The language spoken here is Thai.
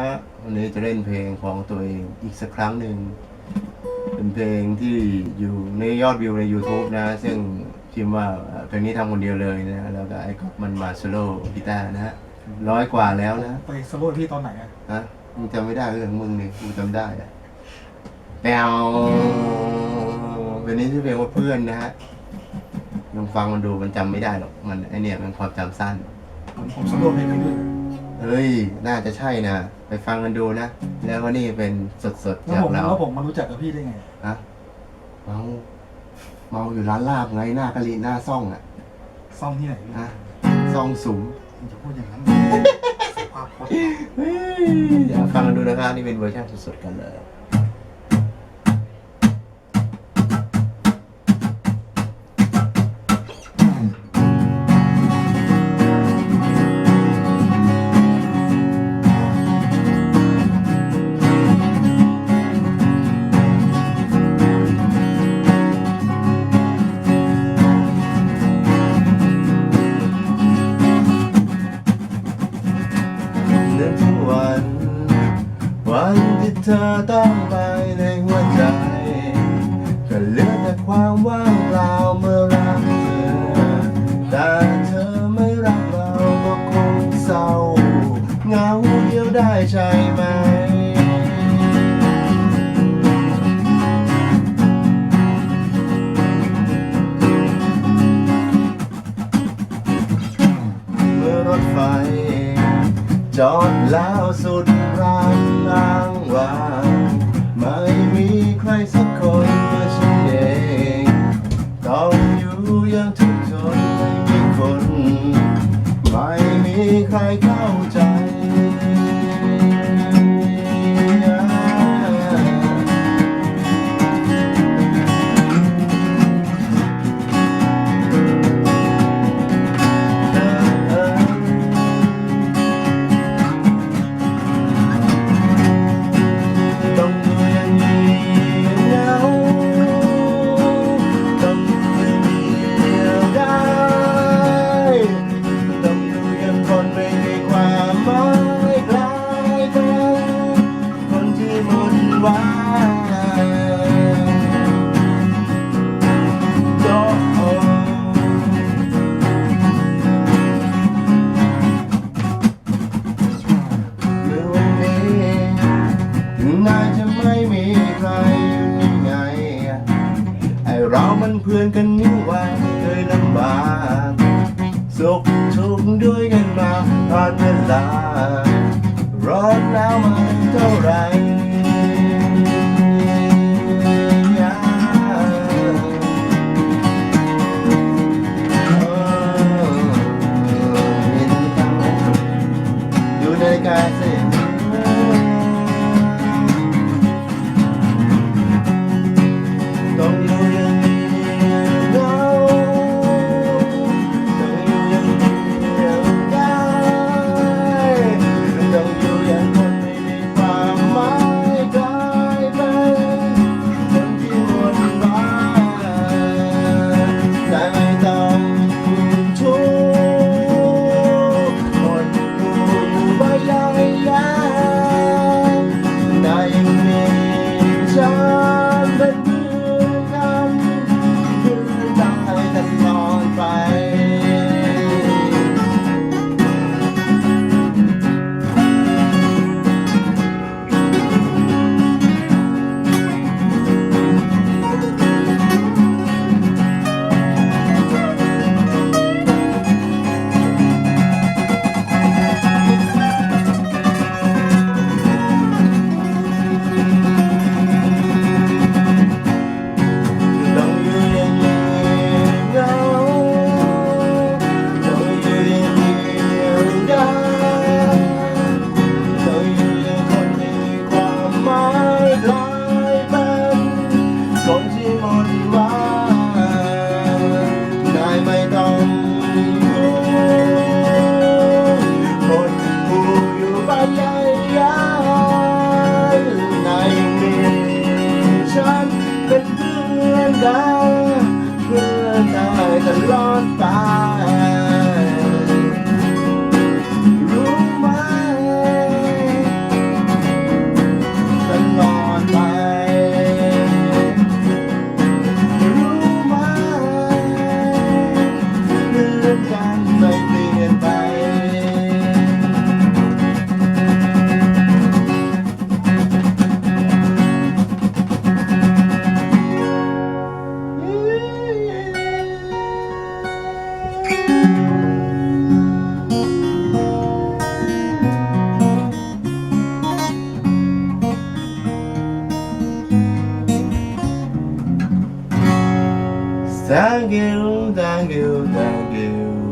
ฮะวันนี้จะเล่นเพลงของตัวเองอีกสักครั้งหนึ่ง เป็นเพลงที่อยู่ในยอดวิวใน YouTube นะ ซึ่งพิมพ์ว่าเอ่อเพลงนี้ทำคนเดียวเลยนะ แล้วก็ไอ้ก๊อฟมันมาโซโล่กีตาร์นะฮะร้อยกว่าแล้วนะไปโซโล่ที่ตอนไหนอะฮะมึงจำไม่ได้เรื่องมึงนี่กูจำได้อะแปวเป็นนี้ที่อเพลงว่าเพื่อนนะฮะลองฟังมันดูมันจำไม่ได้หรอกมันไอเนี่ยมันความจำสั้นผมผมโซโล่เพลงนี้ด้วย เฮ้ย น่าจะใช่นะ ไปฟังกันดูนะ แล้วก็นี่เป็นสดๆแล้วจากผมเราแล้วผมมารู้จักกับพี่ได้ไงฮะเมาเมาอยู่ร้านลาบไงหน้ากะลีหน้าซ่องอะซ่อมที่ไหนพี่ฮะซ่องสูงผมจะพูดอย่างนั้นเสียภาพพจน์ เฮ้ยเดี๋ยวฟังกันดูนะครับนี่เป็นเวอร์ชันสดๆกันเลย วันที่เธอต้องไปในหัวใจ ก็เหลือแต่ความว่างเปล่าเมื่อรักเธอ แต่เธอไม่รักเราก็คงเศร้าเหงาเดียวได้ใช่ไหมเมื่อรถไฟจอดแล้วสุดรา ง หมดหวังโอ้เมื่อวันนี้ถึงนายจะไม่มีใครอยู่นี่ไง ไอเรามันเพื่อนกันนี่ว่าเคยลำบากสุข 八 dahil, dahil, dahil